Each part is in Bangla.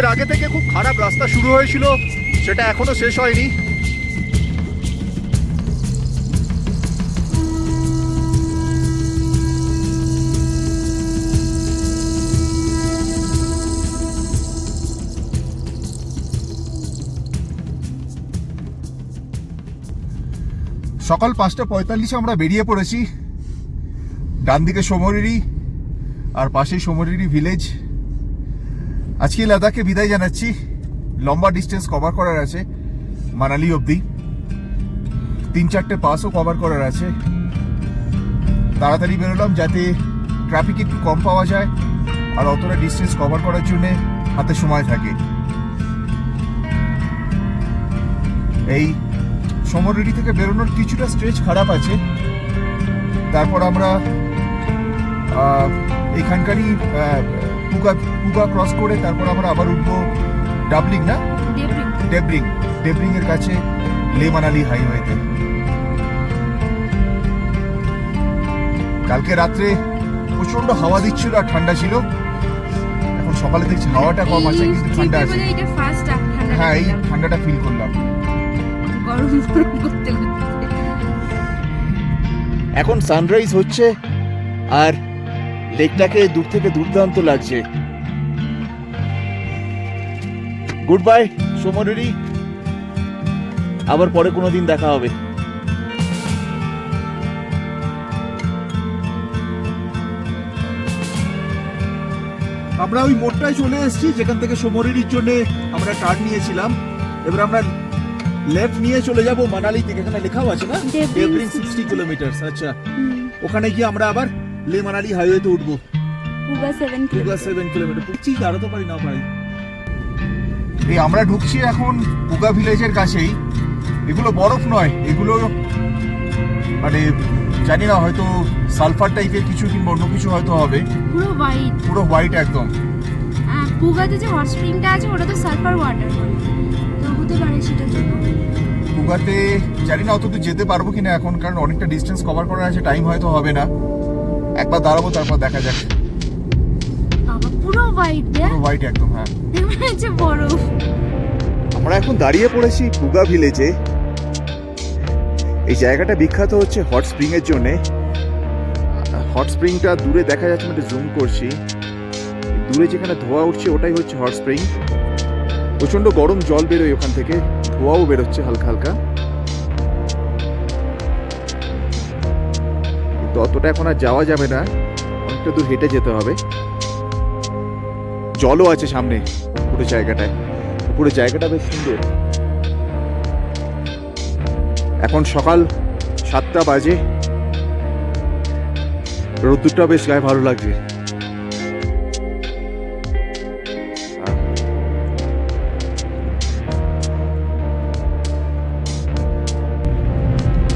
ব্যাঙের আগে থেকে খুব খারাপ রাস্তা শুরু হয়েছিল। সেটা এখনও শেষ হয়নি। সকাল পাঁচটা পঁয়তাল্লিশে আমরা বেরিয়ে পড়েছি। ডান দিকে সমরিরি, আর পাশেই সমরিরি ভিলেজ। আজকে লাদাখে বিদায় জানাচ্ছি। লম্বা ডিস্টেন্স কভার করার আছে, মানালি অবধি। তিন চারটে পাসও কভার করার আছে। তাড়াতাড়ি বেরোলাম যাতে ট্রাফিক একটু কম পাওয়া যায় আর অতটা ডিস্টেন্স কভার করার জন্য হাতে সময় থাকে। এই সমরেডি থেকে বেরোনোর কিছুটা স্ট্রেচ খারাপ আছে। তারপর আমরা এখানকারই পুগা পুগা ক্রস করে তারপর আমরা আবার উঠবো ডাবলিং না? ডেব্রিং। ডেব্রিং। এর কাছে লে মানালি হাইওয়েতে কালকে রাত্রে প্রচণ্ড হাওয়া দিচ্ছিল আর ঠান্ডা ছিল। এখন সকালে দেখছি হাওয়াটা কম আছে কিন্তু ঠান্ডা আছে। হ্যাঁ এই ঠান্ডাটা ফিল করলাম। গরম গরম করতে করতে। এখন সানরাইজ হচ্ছে আর লেকটাকে দূর থেকে দুর্দান্ত লাগছে। গুড বাই সোমরি আবার পরে কোনো দিন দেখা হবে। আমরা ওই মোড়টায় চলে এসেছি যেখান থেকে সোমরির জন্য আমরা টার্ন নিয়েছিলাম। এবার আমরা লেফট নিয়ে চলে যাব মানালি থেকে এখানে লেখাও আছে না? সিক্সটি কিলোমিটার আচ্ছা। ওখানে গিয়ে আমরা আবার লে মানালি হাইওয়েতে উঠবো Puga seven Puga seven kilometre দাঁড়াতে পারি না পারি এই আমরা ঢুকছি এখন পুগা ভিলেজের কাছেই। এগুলো বরফ নয় এগুলো মানে জানি না হয়তো সালফার টাইপের কিছু কিংবা অন্য কিছু হয়তো হবে। পুরো হোয়াইট পুরো হোয়াইট একদম। পুগাতে যে হট স্প্রিংটা আছে ওটা তো সালফার ওয়াটার বলে। তো হতে পারে সেটার জন্য। পুগাতে জানি না অত যেতে পারব কিনা এখন কারণ অনেকটা ডিস্টেন্স কভার করার আছে টাইম হয়তো হবে না। একবার দাঁড়াবো তারপর দেখা যাক। পুরো হোয়াইট পুরো হোয়াইট একদম হ্যাঁ। হচ্ছে বরফ। আমরা এখন দাঁড়িয়ে পড়েছি পুগা ভিলেজে। এই জায়গাটা বিখ্যাত হচ্ছে হট স্প্রিং এর জন্য। হট স্প্রিংটা দূরে দেখা যাচ্ছে মানে জুম করছি। দূরে যেখানে ধোয়া উঠছে ওটাই হচ্ছে হট স্প্রিং। প্রচণ্ড গরম জল বেরোয় ওখান থেকে। ধোয়াও বেরোচ্ছে হালকা হালকা। কিন্তু অতটা এখন আর যাওয়া যাবে না। অনেকটা দূর হেঁটে যেতে হবে। জলও আছে সামনে পুরো জায়গাটায়। পুরো জায়গাটা বেশ সুন্দর। এখন সকাল সাতটা বাজে। রোদ্দুরটা বেশ গায়ে ভালো লাগছে।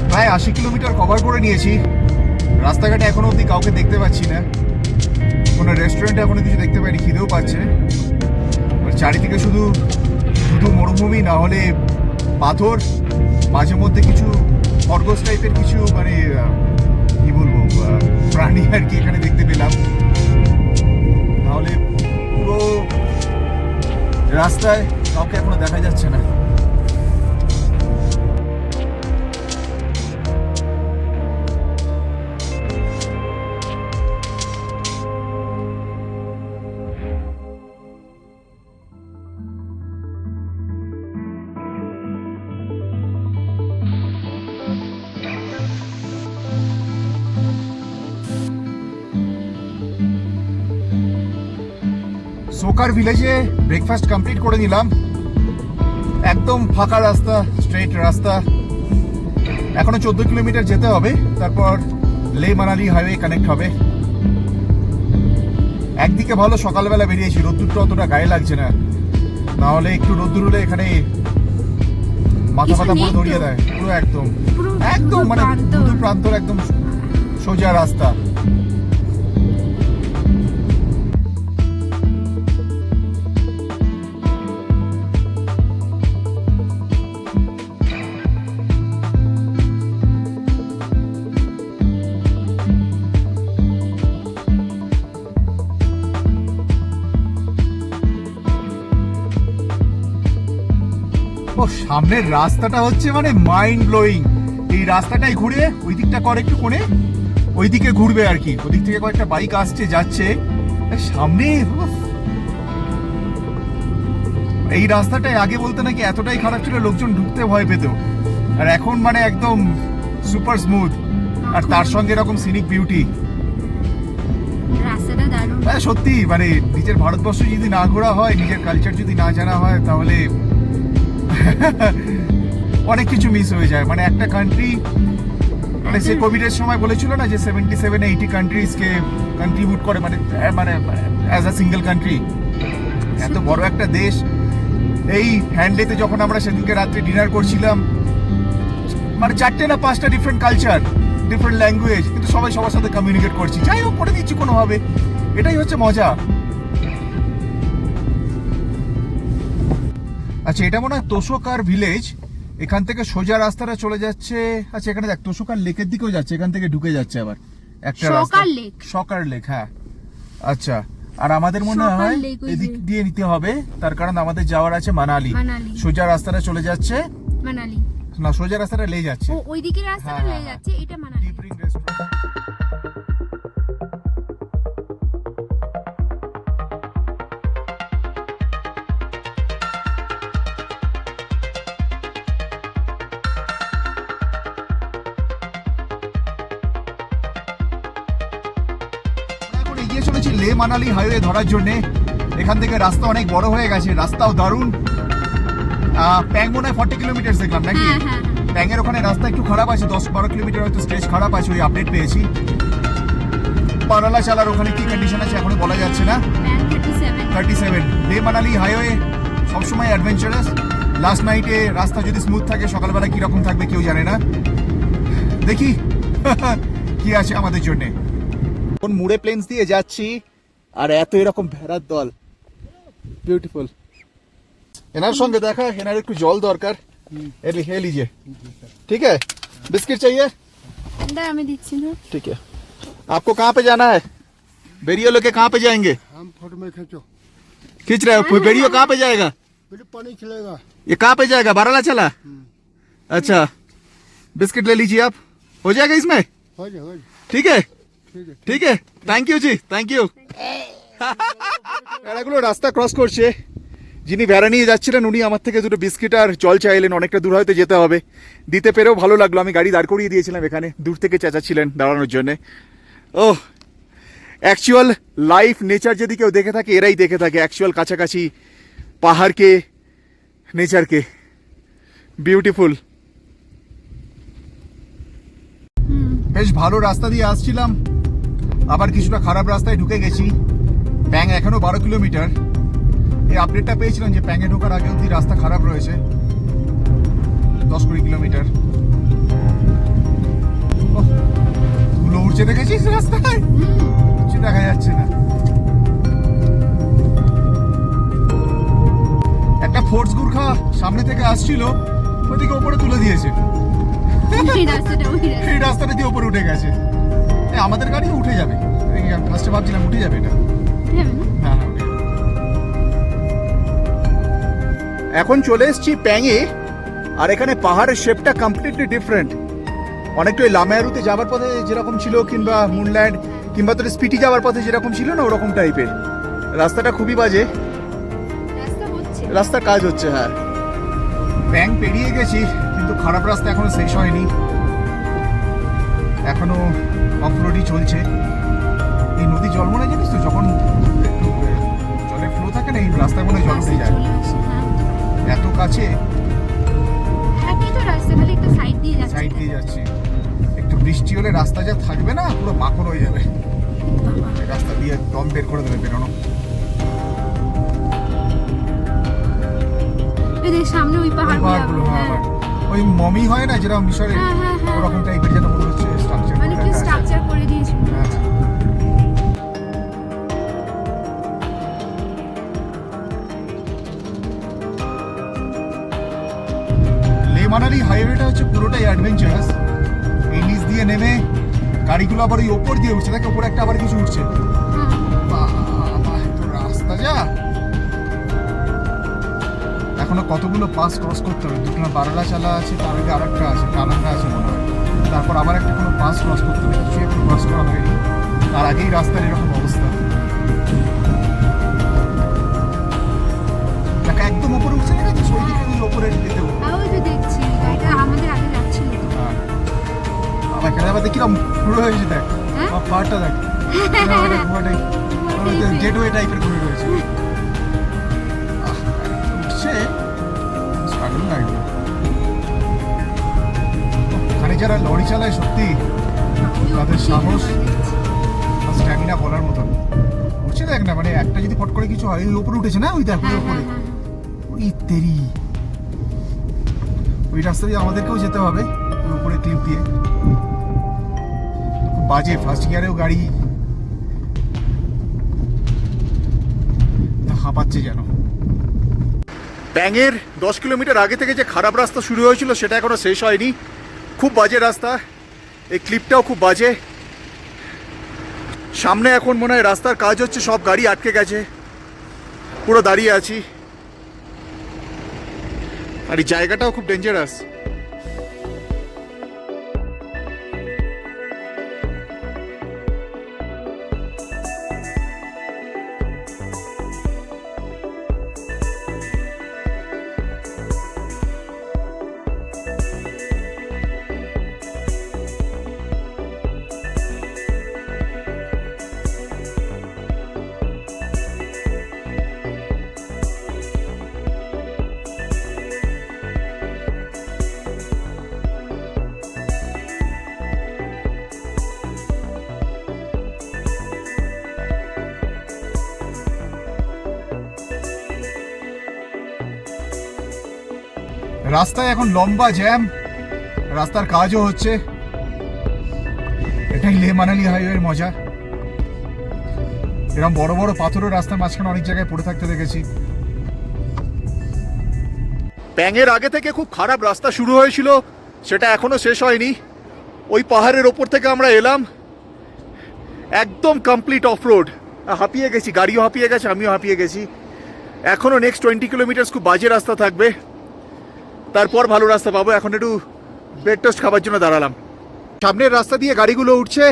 প্রায় আশি কিলোমিটার কভার করে নিয়েছি। রাস্তাঘাটে এখনও অবধি কাউকে দেখতে পাচ্ছি না। কোনো রেস্টুরেন্টে এখনও কিছু দেখতে পাইনি, খিদেও পাচ্ছে চারিদিকে শুধু শুধু মরুভূমি, না হলে পাথর, মাঝে মধ্যে কিছু খরগোশ টাইপের কিছু মানে কি বলব প্রাণী আর কি এখানে দেখতে পেলাম। তাহলে পুরো রাস্তায় কাউকে এখনও দেখা যাচ্ছে না। সোকার ভিলেজে ব্রেকফাস্ট কমপ্লিট করে নিলাম। একদম ফাঁকা রাস্তা স্ট্রেট রাস্তা। এখনও চোদ্দ কিলোমিটার যেতে হবে তারপর লে মানালি হাইওয়ে কানেক্ট হবে। একদিকে ভালো সকালবেলা বেরিয়েছি রোদ্দুরটা অতটা গায়ে লাগছে না। না হলে একটু রোদ্দুর হলে এখানে মাথা ফাথা পুরো ধরিয়ে দেয় পুরো একদম। একদম মানে। প্রান্তর একদম সোজা রাস্তা। সামনের রাস্তাটা হচ্ছে মানে মাইন্ড ব্লোয়িং এই রাস্তাটাই ঘুরে ওই দিকটা কর একটু কোণে ওই দিকে ঘুরবে আর কি। ওদিক থেকে কয়েকটা বাইক আসছে যাচ্ছে। সামনে। এই রাস্তাটাই আগে বলতে নাকি এতটাই খারাপ ছিল লোকজন ঢুকতে ভয় পেত। আর এখন মানে একদম সুপার স্মুথ আর তার সঙ্গে এরকম সিনিক বিউটি হ্যাঁ সত্যি মানে নিজের ভারতবর্ষ যদি না ঘোরা হয় নিজের কালচার যদি না জানা হয় তাহলে অনেক কিছু মিস হয়ে যায়। মানে একটা কান্ট্রি মানে সে কোভিডের সময় বলেছিল না যে সেভেন্টি সেভেন এইটি কান্ট্রিজকে কন্ট্রিবিউট করে মানে মানে অ্যাজ আ সিঙ্গেল কান্ট্রি এত বড় একটা দেশ। এই হ্যান্ডেতে যখন আমরা সেদিনকে রাত্রে ডিনার করছিলাম মানে চারটে না পাঁচটা ডিফারেন্ট কালচার ডিফারেন্ট ল্যাঙ্গুয়েজ কিন্তু সবাই সবার সাথে কমিউনিকেট করছি। যাই হোক, করে দিচ্ছি কোনোভাবে। এটাই হচ্ছে মজা। আচ্ছা এটা মনে হয় তোষকার ভিলেজ এখান থেকে সোজা রাস্তাটা চলে যাচ্ছে। আচ্ছা এখানে দেখ তোষকার লেকের দিকেও যাচ্ছে এখান থেকে ঢুকে যাচ্ছে আবার। একটা রাস্তা। সকার লেক হ্যাঁ। আচ্ছা আর আমাদের মনে হয়। এদিক দিয়ে নিতে হবে তার কারণ আমাদের যাওয়ার আছে মানালি। সোজা রাস্তাটা চলে যাচ্ছে। মানালি। না সোজা রাস্তাটা লে যাচ্ছে। ও ওই দিকের রাস্তাটা হ্যাঁ, হয়ে হ্যাঁ, যাচ্ছে এটা মানালি। চলেছি লে মানালি হাইওয়ে ধরার জন্য এখান থেকে রাস্তা অনেক বড় হয়ে গেছে রাস্তাও দারুণ। প্যাং মনে হয় ফর্টি কিলোমিটার দেখলাম নাকি? হ্যাঁ হ্যাঁ। ওখানে রাস্তা একটু খারাপ আছে দশ বারো কিলোমিটার হয়তো স্টেজ খারাপ আছে ওই আপডেট পেয়েছি। পারালা চালার ওখানে কি কন্ডিশন আছে এখনও বলা যাচ্ছে না। Thirty seven Leh Manali highway সবসময় অ্যাডভেঞ্চারাস লাস্ট নাইটে রাস্তা যদি স্মুথ থাকে সকালবেলা কীরকম থাকবে কেউ জানে না। দেখি কি আছে আমাদের জন্য। কোন মুড়ে প্লেন্স দিয়ে যাচ্ছি আর এত এরকম ভেড়ার দল বিউটিফুল এনার সঙ্গে দেখা এনার একটু জল দরকার এলি হে लीजिए ठीक है बिस्किट चाहिए দাঁড়া আমি দিচ্ছি না ठीक है आपको कहाँ पे जाना है बेरियो लेके कहाँ पे जाएंगे हम फोटो में खींचो खींच रहे हो बेरियो कहाँ पे जाएगा फिर पानी खिलेगा ये कहाँ पे जाएगा बाराला चला अच्छा बिस्किट ले लीजिए आप हो जाएगा इसमें हो जाए हो जाए ठीक है ठीक है ঠিক আছে thank you G thank you ভেড়াগুলো রাস্তা ক্রস করছে। যিনি ভেড়া নিয়ে যাচ্ছিলেন উনি আমার থেকে দুটো বিস্কিট আর জল চাইলেন অনেকটা দূর হয়তো যেতে হবে। দিতে পেরেও ভালো লাগল আমি গাড়ি দাঁড় করিয়ে দিয়েছিলাম এখানে দূর থেকে চেঁচাচ্ছিলেন দাঁড়ানোর জন্য। ও অ্যাকচুয়াল লাইফ নেচার যদি কেউ দেখে থাকে এরাই দেখে থাকে অ্যাকচুয়াল কাছাকাছি পাহাড়কে নেচারকে বিউটিফুল বেশ ভালো রাস্তা দিয়ে আসছিলাম। আবার কিছুটা খারাপ রাস্তায় ঢুকে গেছি। প্যাং এখনও বারো কিলোমিটার। এই আপডেটটা পেয়েছিলাম যে প্যাঙে ঢোকার আগে অব্দি রাস্তা খারাপ রয়েছে। দশ কুড়ি কিলোমিটার। ধুলো উঠছে দেখেছিস রাস্তায়? কিছু দেখা যাচ্ছে না। একটা ফোর্স গুর্খা সামনে থেকে আসছিল ওদিকে ওপরে তুলে দিয়েছে। এই রাস্তাটা দিয়ে উপরে উঠে গেছে। আমাদের গাড়ি উঠে যাবে। ফার্স্টে ভাবছিলাম উঠে যাবে এটা। না? হ্যাঁ হ্যাঁ। এখন চলে এসেছি প্যাঙে আর এখানে পাহাড়ের শেপটা কমপ্লিটলি ডিফারেন্ট অনেকটা ওই লামায়ারুতে যাওয়ার পথে যেরকম ছিল কিংবা মুনল্যান্ড কিংবা তোর স্পিটি যাওয়ার পথে যেরকম ছিল না ওরকম টাইপের রাস্তাটা খুবই বাজে। রাস্তা রাস্তার কাজ হচ্ছে হ্যাঁ। ব্যাংক পেরিয়ে গেছি কিন্তু খারাপ রাস্তা এখনও শেষ হয়নি। এখনও অফরোডই চলছে। এই নদী জল মনে জানিস তো যখন একটু জলের ফ্লো থাকে না এই রাস্তায় মনে জল উঠে যায়। হ্যাঁ। এত কাছে? একটা সাইড দিয়ে যাচ্ছে। একটু বৃষ্টি হলে রাস্তা যা থাকবে না পুরো মাখন হয়ে যাবে। রাস্তা দিয়ে দম বের করে দেবে বেরোনো। সামনে ওই পাহাড় হ্যাঁ। ওই মমি হয় না যেরকম মিশরে হ্যাঁ, হ্যাঁ, হ্যাঁ। ওরকম টাইপের যেন কি করে দিয়েছে হ্যাঁ, লে মানালি হাইওয়েটা হচ্ছে পুরোটাই অ্যাডভেঞ্চারাস এই নিচ দিয়ে নেমে গাড়িগুলো আবার ওই ওপর দিয়ে উঠছে দেখে ওপরে একটা আবার কিছু উঠছে। রাস্তা যা। এখনও কতগুলো পাস ক্রস করতে হবে? দুটো না বারালা চালা আছে তার আগে আরেকটা আছে টানাঙ্গা আছে মনে হয়। তারপর আবার একটা কোনো পাস ক্রস করতে হবে কিছু একটু ক্রস করা হয়নি তার আগেই রাস্তার এরকম অবস্থা একদম ওপরে উঠছে না গেছিস ওই দিকে ওই ওপরে। আর ওই যে দেখছি গাড়িটা আমাদের আগে যাচ্ছিল তো। হ্যাঁ। আবার খেলাবাতে পুরো হয়েছে দেখ হ্যাঁ? আমার দেখ জেটওয়ে টাইপের করে রয়েছে আহ, উঠছে স্ট্রাগল লাগবে এখানে যারা লরি চালায় সত্যি? তাদের সাহস স্ট্যামিনা বলার মতন। উঠছে দেখ না মানে একটা যদি ফট করে কিছু হয় ওই উপরে উঠেছে না ওই দেখ ওই হ্যাঁ, হ্যাঁ, হ্যাঁ। ওই তেরি। ওই রাস্তা দিয়ে আমাদেরকেও যেতে হবে ওই উপরে ক্লিপ দিয়ে। খুব বাজে ফার্স্ট গিয়ারেও গাড়ি। হাঁপাচ্ছে যেন। ব্যাঙের দশ কিলোমিটার আগে থেকে যে খারাপ রাস্তা শুরু হয়েছিল সেটা এখনও শেষ হয়নি। খুব বাজে রাস্তা। এই ক্লিপটাও খুব বাজে। সামনে এখন মনে হয় রাস্তার কাজ হচ্ছে, সব গাড়ি আটকে গেছে। পুরো দাঁড়িয়ে আছি। আর এই জায়গাটাও খুব ডেঞ্জারাস রাস্তায় এখন লম্বা জ্যাম। রাস্তার কাজও হচ্ছে। এটাই লে মানালি হাইওয়ের মজা। এরকম বড় বড় পাথরের রাস্তার মাঝখানে অনেক জায়গায় পড়ে থাকতে দেখেছি। ব্যাঙের আগে থেকে খুব খারাপ রাস্তা শুরু হয়েছিল, সেটা এখনও শেষ হয়নি। ওই পাহাড়ের ওপর থেকে আমরা এলাম। একদম কমপ্লিট অফ রোড হাঁপিয়ে গেছি, গাড়িও হাঁপিয়ে গেছে, আমিও হাঁপিয়ে গেছি। এখনও নেক্সট টোয়েন্টি কিলোমিটার্স খুব বাজে রাস্তা থাকবে। তারপর ভালো রাস্তা পাবো। এখন একটু ব্রেড টোস্ট খাবার জন্য দাঁড়ালাম। সামনের রাস্তা দিয়ে গাড়িগুলো উঠছে।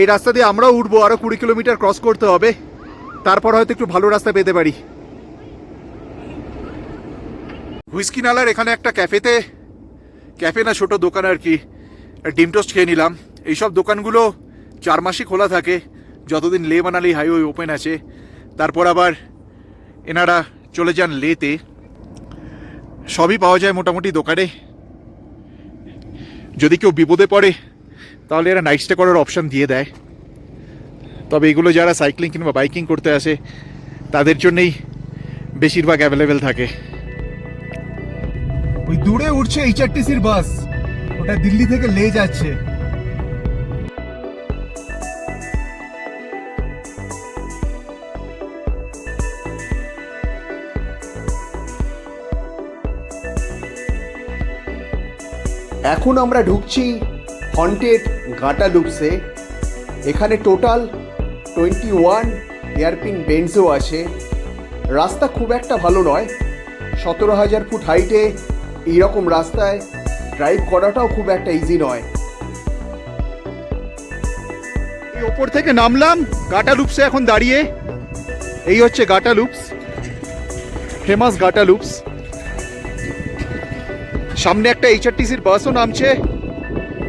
এই রাস্তা দিয়ে আমরাও উঠবো। আরও কুড়ি কিলোমিটার ক্রস করতে হবে। তারপর হয়তো একটু ভালো রাস্তা পেতে পারি। হুইস্কি নালার এখানে একটা ক্যাফেতে, ক্যাফে না ছোট দোকান আর কি, ডিম টোস্ট খেয়ে নিলাম। এইসব দোকানগুলো চার মাসই খোলা থাকে। যতদিন লে মানালি হাইওয়ে ওপেন আছে। তারপর আবার এনারা চলে যান লেতে। সবই পাওয়া যায় মোটামুটি দোকানে। যদি কেউ বিপদে পড়ে, তাহলে এরা নাইট স্টে করার অপশান দিয়ে দেয়। তবে এগুলো যারা সাইক্লিং কিংবা বাইকিং করতে আসে, তাদের জন্যেই বেশিরভাগ অ্যাভেলেবেল থাকে। ওই দূরে উঠছে এইচআরটিসির বাস ওটা দিল্লি থেকে লে যাচ্ছে। এখন আমরা ঢুকছি হন্টেড গাটা লুপসে এখানে টোটাল টোয়েন্টি ওয়ান এয়ারপিন বেঞ্জও আছে। রাস্তা খুব একটা ভালো নয়। সতেরো হাজার ফুট হাইটে এইরকম রাস্তায় ড্রাইভ করাটাও খুব একটা ইজি নয়। এই ওপর থেকে নামলাম গাটা লুপসে এখন দাঁড়িয়ে। এই হচ্ছে গাটা লুপস ফেমাস গাটা লুপস সামনে একটা এইচআরটিসির বাসও নামছে।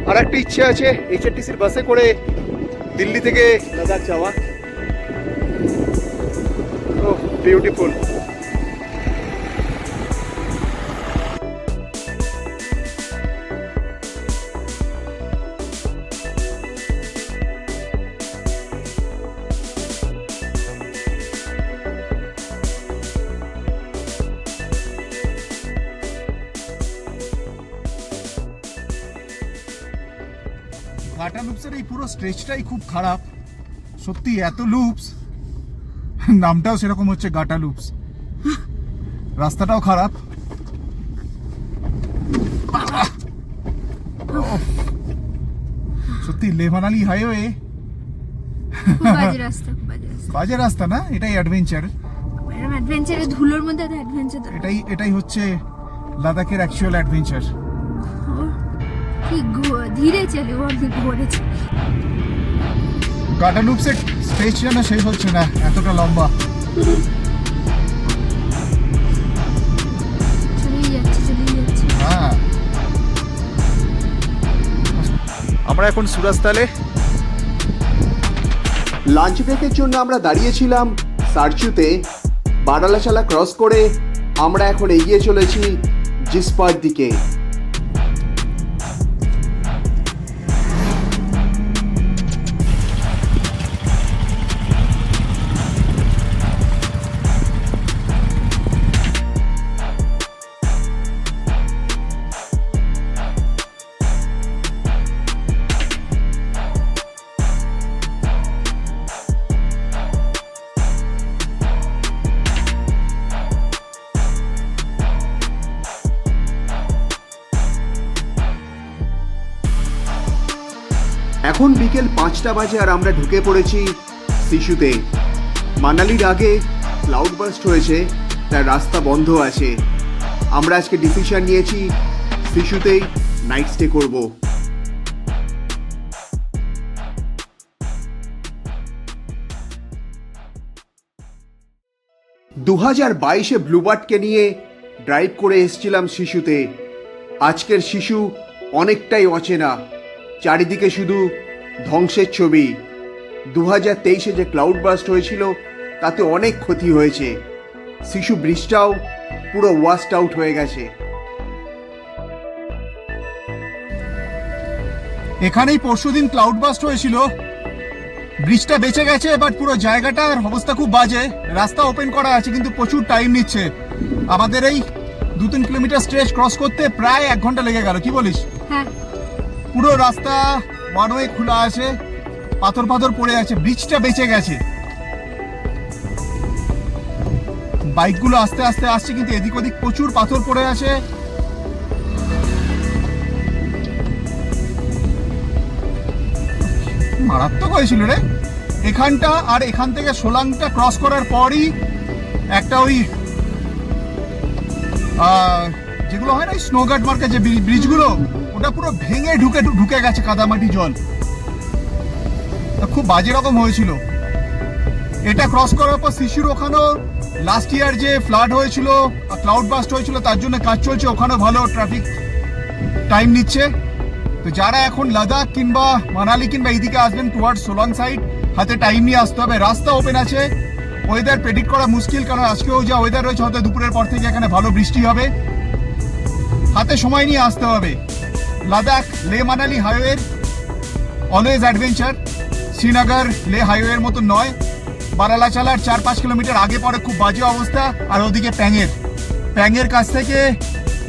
আর একটা ইচ্ছে আছে এইচআরটিসির বাসে করে দিল্লি থেকে লাদাখ যাওয়া ও বিউটিফুল গাটা লুপসের এই পুরো স্ট্রেচটাই খুব খারাপ। সত্যি এত লুপস নামটাও সেরকম হচ্ছে গাটা লুপস রাস্তাটাও খারাপ। সত্যি লেভানালি হাইওয়ে বাজে রাস্তা না? এটাই অ্যাডভেঞ্চার ধুলোর মধ্যে অ্যাডভেঞ্চার এটাই এটাই হচ্ছে লাদাখের অ্যাকচুয়াল অ্যাডভেঞ্চার স্পেস যেন শেষ হচ্ছে না এতটা লম্বা। হ্যাঁ। আমরা এখন সুরাজতালে। লাঞ্চ ব্রেকের জন্য আমরা দাঁড়িয়েছিলাম সার্চুতে বারালাচালা ক্রস করে আমরা এখন এগিয়ে চলেছি জিসপার দিকে। পাঁচটা বাজে আর আমরা ঢুকে পড়েছি শিশুতে। মানালির আগে ক্লাউড বাস্ট হয়েছে, তার রাস্তা বন্ধ আছে। আমরা আজকে ডিসিশন নিয়েছি শিশুতেই নাইট স্টে করব। দু হাজার বাইশে ব্লুবার্ডকে নিয়ে ড্রাইভ করে এসেছিলাম শিশুতে। আজকের শিশু অনেকটাই অচেনা। চারিদিকে শুধু ধ্বংসের ছবি। দু হাজার তেইশে যে ক্লাউড বাস্ট হয়েছিল তাতে অনেক ক্ষতি হয়েছে। শিশু ব্রিজটাও পুরো ওয়াস্ট আউট হয়ে গেছে। এখানেই পরশুদিন ক্লাউড বাস্ট হয়েছিল। ব্রিজটা বেঁচে গেছে বাট পুরো জায়গাটার অবস্থা খুব বাজে। রাস্তা ওপেন করা আছে কিন্তু প্রচুর টাইম নিচ্ছে। আমাদের এই দু তিন কিলোমিটার স্ট্রেচ ক্রস করতে প্রায় এক ঘণ্টা লেগে গেল কি বলিস? হ্যাঁ। পুরো রাস্তা ওয়ান ওয়ে খোলা আছে, পাথর পাথর পড়ে আছে ব্রিজটা বেঁচে গেছে। বাইকগুলো আস্তে আস্তে আসছে, কিন্তু এদিক ওদিক প্রচুর পাথর পড়ে আছে। মারাত্মক হয়েছিল রে। এখানটা আর এখান থেকে সোলাংটা ক্রস করার পরই একটা ওই যেগুলো হয় না স্নোগার্ড মার্কেট যে ব্রি- ব্রিজগুলো ওটা পুরো ভেঙে ঢুকে ঢুকে গেছে কাদামাটি জল। খুব বাজে রকম হয়েছিল। এটা ক্রস করার পর শিশুর ওখানেও লাস্ট ইয়ার যে ফ্লাড হয়েছিল ক্লাউড বাস্ট হয়েছিল, তার জন্য কাজ চলছে, ওখানেও ভালো ট্রাফিক টাইম নিচ্ছে। তো যারা এখন লাদাখ কিংবা মানালি কিংবা এইদিকে আসবেন টুয়ার্ড সোলং সাইড হাতে টাইম নিয়ে আসতে হবে। রাস্তা ওপেন আছে। ওয়েদার প্রেডিক্ট করা মুশকিল কারণ আজকেও যা ওয়েদার রয়েছে, হয়তো দুপুরের পর থেকে এখানে ভালো বৃষ্টি হবে। হাতে সময় নিয়ে আসতে হবে। লাদাখ, লে মানালি হাইওয়ের অলওয়েজ অ্যাডভেঞ্চার, শ্রীনগর, লে হাইওয়ের মতো নয়। বারালা চালার চার পাঁচ কিলোমিটার আগে পরে খুব বাজে অবস্থা, আর ওদিকে প্যাঙের। প্যাঙের কাছ থেকে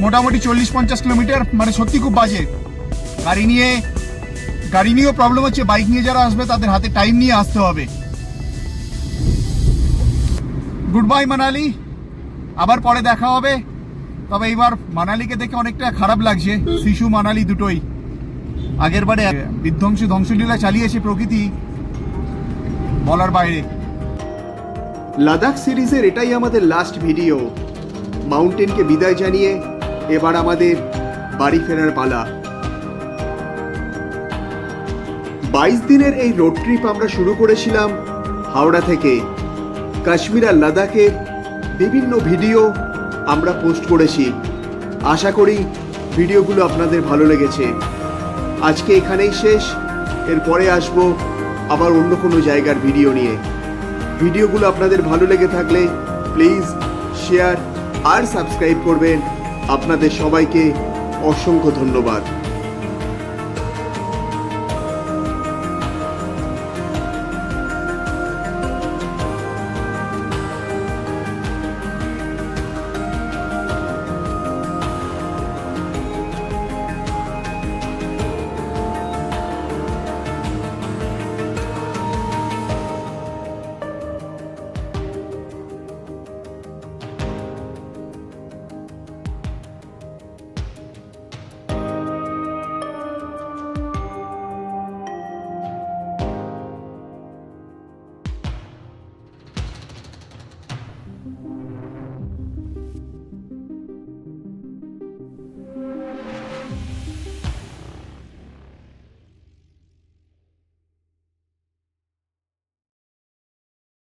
মোটামুটি চল্লিশ পঞ্চাশ কিলোমিটার মানে সত্যি খুব বাজে। গাড়ি নিয়ে, গাড়ি নিয়েও প্রবলেম হচ্ছে বাইক নিয়ে যারা আসবে তাদের হাতে টাইম নিয়ে আসতে হবে। Good bye Manali. আবার পরে দেখা হবে। তবে এইবার মানালিকে দেখে অনেকটা খারাপ লাগছে। শিশু মানালি দুটোই। আগের বারে বিধ্বংসী ধ্বংসলীলা চালিয়েছে প্রকৃতি, বলার বাইরে। লাদাখ সিরিজের এটাই আমাদের লাস্ট ভিডিও মাউন্টেনকে বিদায় জানিয়ে এবার আমাদের বাড়ি ফেরার পালা। বাইশ দিনের এই রোড ট্রিপ আমরা শুরু করেছিলাম হাওড়া থেকে। কাশ্মীর আর লাদাখের বিভিন্ন ভিডিও আমরা পোস্ট করেছি। আশা করি ভিডিওগুলো আপনাদের ভালো লেগেছে। আজকে এখানেই শেষ। এরপরে আসব আবার অন্য কোনো জায়গার ভিডিও নিয়ে। ভিডিওগুলো আপনাদের ভালো লেগে থাকলে প্লিজ শেয়ার আর সাবস্ক্রাইব করবেন। আপনাদের সবাইকে অসংখ্য ধন্যবাদ।